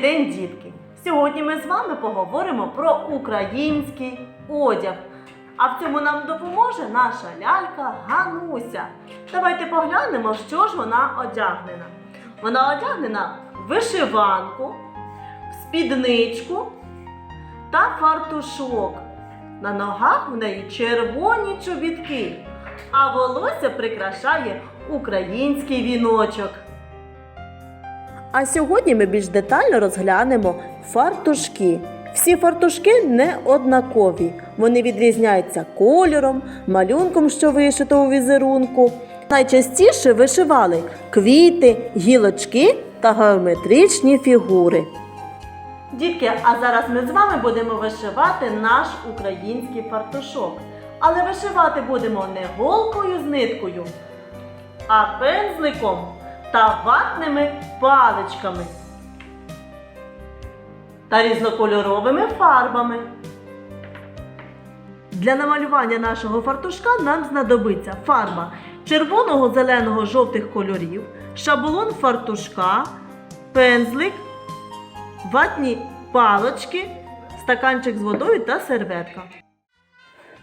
день, дітки! Сьогодні ми з вами поговоримо про український одяг. А в цьому нам допоможе наша лялька Гануся. Давайте поглянемо, що ж вона одягнена. Вона одягнена в вишиванку, в спідничку та фартушок. На ногах в неї червоні чобітки, а волосся прикрашає український віночок. А сьогодні ми більш детально розглянемо фартушки. Всі фартушки не однакові. Вони відрізняються кольором, малюнком, що вишито у візерунку. Найчастіше вишивали квіти, гілочки та геометричні фігури. Дітки, а зараз ми з вами будемо вишивати наш український фартушок. Але вишивати будемо не голкою з ниткою, а пензликом та ватними паличками та різнокольоровими фарбами. Для намалювання нашого фартушка нам знадобиться фарба червоного, зеленого, жовтих кольорів, шаблон фартушка, пензлик, ватні палочки, стаканчик з водою та серветка.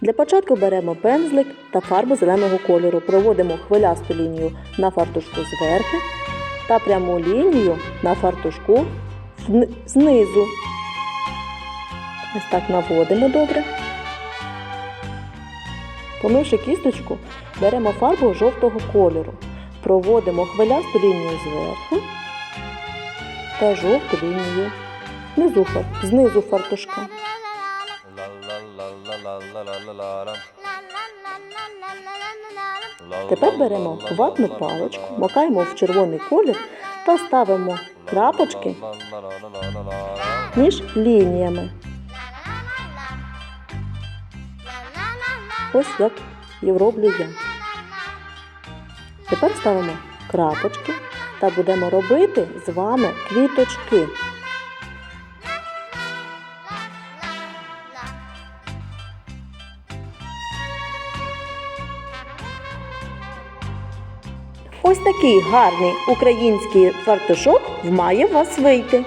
Для початку беремо пензлик та фарбу зеленого кольору. Проводимо хвилясту лінію на фартушку зверху та пряму лінію на фартушку знизу. Ось так наводимо добре. Помивши кісточку, беремо фарбу жовтого кольору. Проводимо хвилясту лінію зверху та жовту лінію знизу, фар- знизу фартушка. Тепер беремо ватну паличку, макаємо в червоний колір та ставимо крапочки між лініями. Ось як і роблю я. Тепер ставимо крапочки та будемо робити з вами квіточки. Ось такий гарний український фартушок має вас вийти.